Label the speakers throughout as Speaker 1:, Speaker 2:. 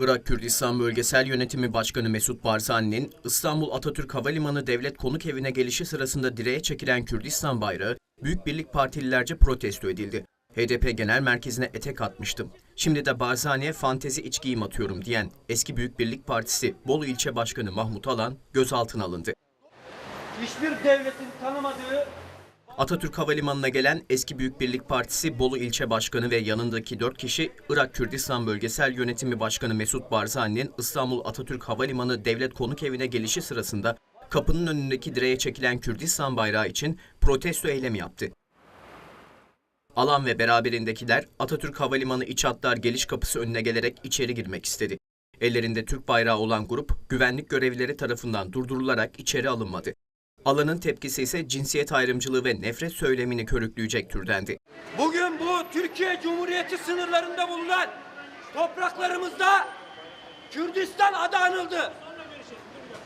Speaker 1: Irak Kürdistan Bölgesel Yönetimi Başkanı Mesut Barzani'nin İstanbul Atatürk Havalimanı Devlet Konuk Evi'ne gelişi sırasında direğe çekilen Kürdistan bayrağı Büyük Birlik Partililerce protesto edildi. HDP Genel Merkezi'ne etek atmıştım. Şimdi de Barzani'ye fantezi iç atıyorum diyen eski Büyük Birlik Partisi Bolu İlçe Başkanı Mahmut Alan gözaltına alındı.
Speaker 2: hiçbir devletin tanımadığı
Speaker 1: Atatürk Havalimanı'na gelen eski Büyük Birlik Partisi Bolu İlçe Başkanı ve yanındaki 4 kişi Irak Kürdistan Bölgesel Yönetimi Başkanı Mesut Barzani'nin İstanbul Atatürk Havalimanı Devlet Konuk Evi'ne gelişi sırasında kapının önündeki direğe çekilen Kürdistan bayrağı için protesto eylemi yaptı. Alan ve beraberindekiler Atatürk Havalimanı iç hatlar geliş kapısı önüne gelerek içeri girmek istedi. Ellerinde Türk bayrağı olan grup güvenlik görevlileri tarafından durdurularak içeri alınmadı. Alanın tepkisi ise cinsiyet ayrımcılığı ve nefret söylemini körükleyecek türdendi.
Speaker 2: bugün bu Türkiye Cumhuriyeti sınırlarında bulunan topraklarımızda Kürdistan adı anıldı.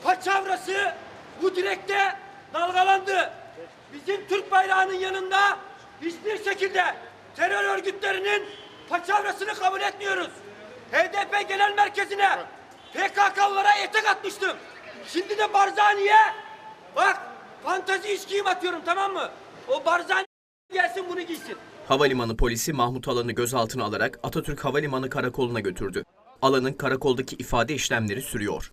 Speaker 2: Paçavrası bu direkte dalgalandı. Bizim Türk bayrağının yanında hiçbir şekilde terör örgütlerinin paçavrasını kabul etmiyoruz. HDP Genel Merkezi'ne PKK'lılara etek atmıştım. Şimdi de Barzani'ye bak fantazi iş giyim atıyorum tamam mı? O Barzani gelsin bunu giysin.
Speaker 1: Havalimanı polisi Mahmut Alan'ı gözaltına alarak Atatürk Havalimanı Karakolu'na götürdü. Alan'ın karakoldaki ifade işlemleri sürüyor.